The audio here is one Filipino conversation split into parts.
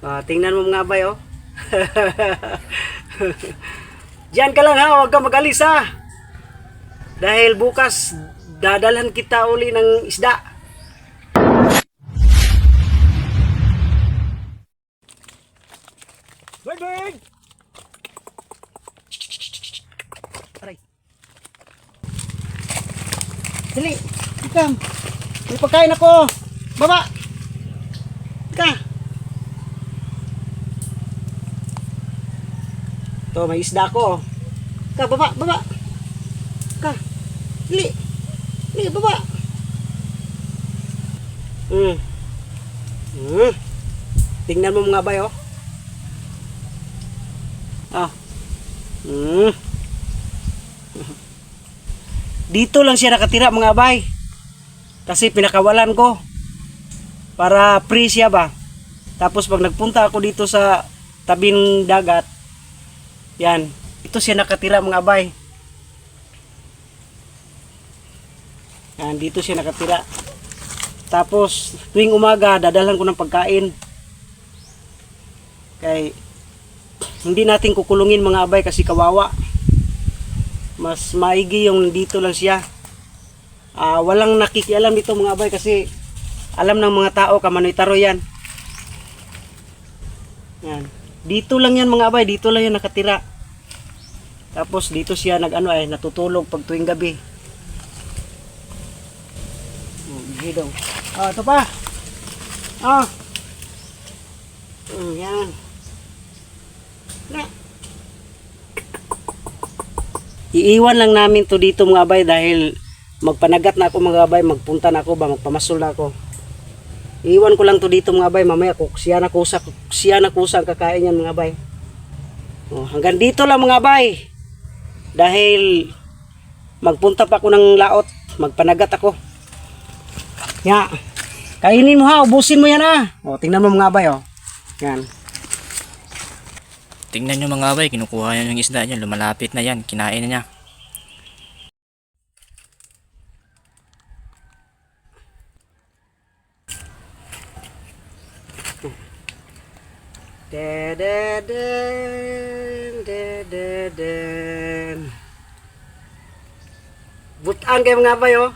Ah, tingnan mo mga bay, oh. Diyan ka lang ha, huwag ka magalis ha. Dahil bukas, dadalhan kita uli ng isda. Bird, bird! Aray. Dali, ika. May pagkain ako. Baba. Ika. To, may isda ko. Ka, baba, baba. Ka. Dali. Dali, baba. Hmm. Hmm. Tingnan mo mga bay, oh. Ah. Hmm. Dito lang siya nakatira mga bay. Kasi pinakawalan ko. Para free siya ba. Tapos pag nagpunta ako dito sa tabing dagat, yan, ito siya nakatira mga bay. Yan, dito siya nakatira. Tapos tuwing umaga, dadalhan ko ng pagkain. Kay hindi natin kukulungin mga abay kasi kawawa. Mas maigi yung dito lang siya. Ah, walang nakikialam dito mga abay kasi alam ng mga tao kamanoy taro yan. Yan. Dito lang yan mga abay, dito lang yan nakatira. Tapos dito siya nag ano ay natutulog pag tuwing gabi. Oh, hidong. Ah, ito pa. Ah. Mm, yan. Iiwan lang namin to dito mga abay dahil magpanagat na ako mga abay, magpunta na ako ba, magpamasol na ako. Iiwan ko lang to dito mga abay, mamaya ko siya na kusa, siya na kusa ang kakain yan mga abay. Oh, hanggang dito lang mga abay. Dahil magpunta pa ako ng laot, magpanagat ako. Ya. Kainin mo ha, ubusin mo yan ha. O, tingnan mo mga abay oh. Yan. Tingnan nyo mga bay, kinukuha niya yung isda niya, lumalapit na yan, kinain na niya. Dededen, dededen. Butaan kayo mga bay oh.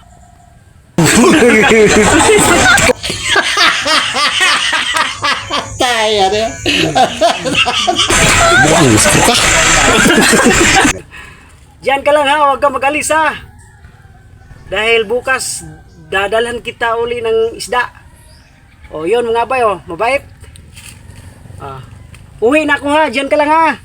Kaya na. Diyan ka lang ha, huwag ka magalis ha. Dahil bukas, dadalhan kita uli ng isda. O yun mga bay, oh, mabait. Ah. Uwi na ako ha, diyan ka lang ha.